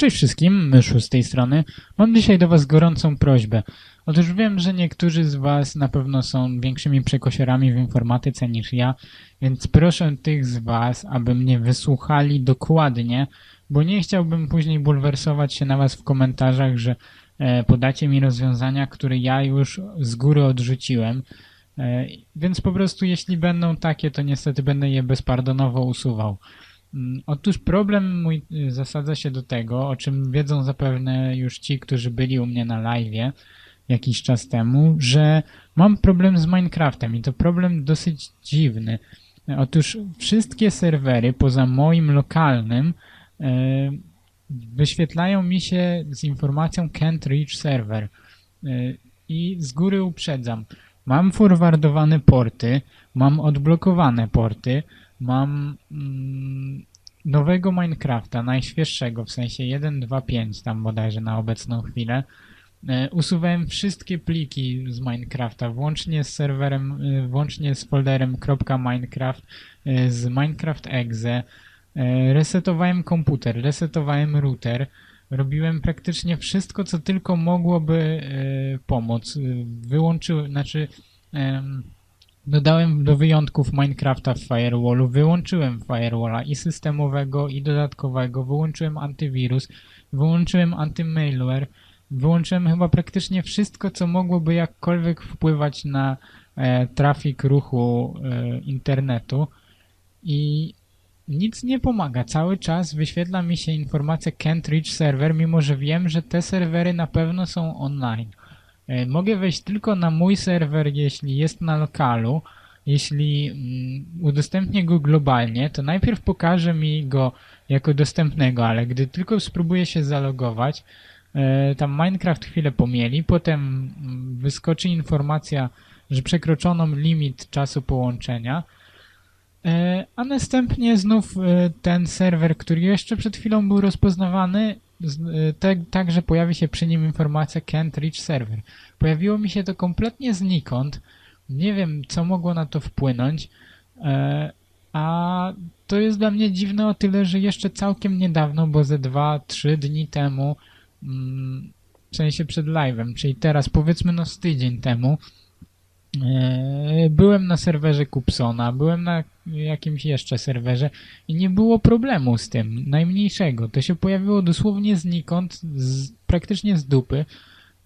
Cześć wszystkim, Myszu z tej strony. Mam dzisiaj do Was gorącą prośbę. Otóż wiem, że niektórzy z Was na pewno są większymi przekosiorami w informatyce niż ja, więc proszę tych z Was, aby mnie wysłuchali dokładnie, bo nie chciałbym później bulwersować się na Was w komentarzach, że e, podacie mi rozwiązania, które ja już z góry odrzuciłem. E, więc po prostu jeśli będą takie, to niestety będę je bezpardonowo usuwał. Mm, Otóż problem mój y, zasadza się do tego, o czym wiedzą zapewne już ci, którzy byli u mnie na live jakiś czas temu, że mam problem z Minecraftem i to problem dosyć dziwny. Otóż wszystkie serwery poza moim lokalnym y, wyświetlają mi się z informacją can't reach server. Y, I z góry uprzedzam. Mam forwardowane porty, mam odblokowane porty, mam mm, nowego Minecrafta, najświeższego, w sensie 1.2.5 tam bodajże na obecną chwilę. E, usuwałem wszystkie pliki z Minecrafta, włącznie z serwerem, e, włącznie z folderem .minecraft, e, z Minecraft Exe. Resetowałem komputer, resetowałem router. Robiłem praktycznie wszystko, co tylko mogłoby pomóc. Wyłączyłem, znaczy Dodałem do wyjątków Minecrafta w Firewallu, wyłączyłem Firewalla i systemowego, i dodatkowego, wyłączyłem antywirus, wyłączyłem antymailware, wyłączyłem chyba praktycznie wszystko, co mogłoby jakkolwiek wpływać na e, trafik ruchu e, internetu i nic nie pomaga. Cały czas wyświetla mi się informacja can't reach server, mimo że wiem, że te serwery na pewno są online. E, Mogę wejść tylko na mój serwer, jeśli jest na lokalu. Jeśli mm, udostępnię go globalnie, to najpierw pokaże mi go jako dostępnego, ale gdy tylko spróbuję się zalogować, e, tam Minecraft chwilę pomieli, potem mm, wyskoczy informacja, że przekroczono limit czasu połączenia, e, a następnie znów ten serwer, który jeszcze przed chwilą był rozpoznawany, te, także pojawi się przy nim informacja can't reach server. Pojawiło mi się to kompletnie znikąd. Nie wiem, co mogło na to wpłynąć. E, a to jest dla mnie dziwne o tyle, że jeszcze całkiem niedawno, bo ze 2-3 dni temu, mm, w sensie przed live'em, czyli teraz powiedzmy no z tydzień temu, byłem na serwerze Kupsona, byłem na jakimś jeszcze serwerze i nie było problemu z tym, najmniejszego. To się pojawiło dosłownie znikąd, z, praktycznie z dupy.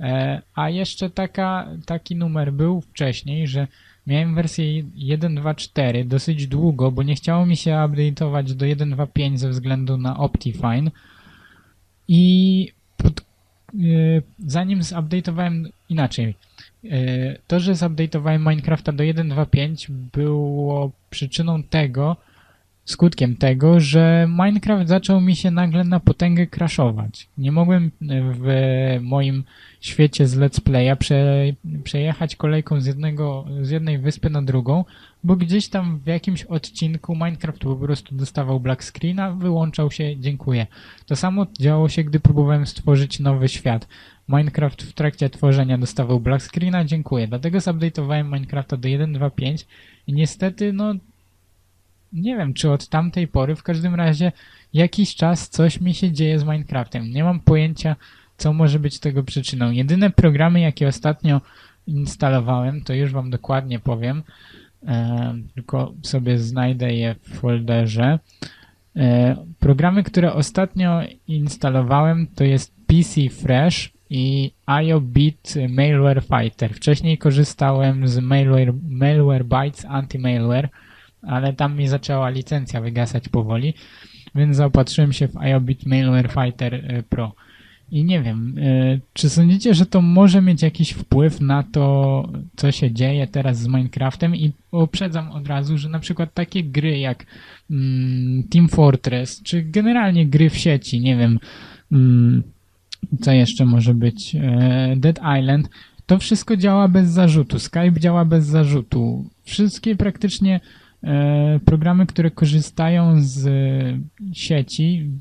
E, a jeszcze taka, taki numer był wcześniej, że miałem wersję 1.2.4 dosyć długo, bo nie chciało mi się update'ować do 1.2.5 ze względu na Optifine. I pod, e, zanim zupdate'owałem inaczej, e, to, że zupdate'owałem Minecrafta do 1.2.5 było przyczyną tego, skutkiem tego, że Minecraft zaczął mi się nagle na potęgę crashować. Nie mogłem w moim świecie z Let's Playa prze, przejechać kolejką z, jednego, z jednej wyspy na drugą, bo gdzieś tam w jakimś odcinku Minecraft po prostu dostawał black screena, wyłączał się, dziękuję. To samo działo się, gdy próbowałem stworzyć nowy świat. Minecraft w trakcie tworzenia dostawał black screena, dziękuję. Dlatego zupdate'owałem Minecrafta do 1.2.5 i niestety, no, nie wiem, czy od tamtej pory, w każdym razie jakiś czas coś mi się dzieje z Minecraftem. Nie mam pojęcia, co może być tego przyczyną. Jedyne programy, jakie ostatnio instalowałem, to już wam dokładnie powiem, tylko sobie znajdę je w folderze. E, programy, które ostatnio instalowałem, to jest PC Fresh i IOBit Malware Fighter. Wcześniej korzystałem z Malware, Malware Bytes Anti-Malware, ale tam mi zaczęła licencja wygasać powoli, więc zaopatrzyłem się w IOBit Malware Fighter e, Pro. I nie wiem, e, czy sądzicie, że to może mieć jakiś wpływ na to, co się dzieje teraz z Minecraftem? I uprzedzam od razu, że na przykład takie gry jak mm, Team Fortress, czy generalnie gry w sieci, nie wiem, mm, co jeszcze może być, e, Dead Island, to wszystko działa bez zarzutu. Skype działa bez zarzutu. Wszystkie praktycznie e, programy, które korzystają z sieci,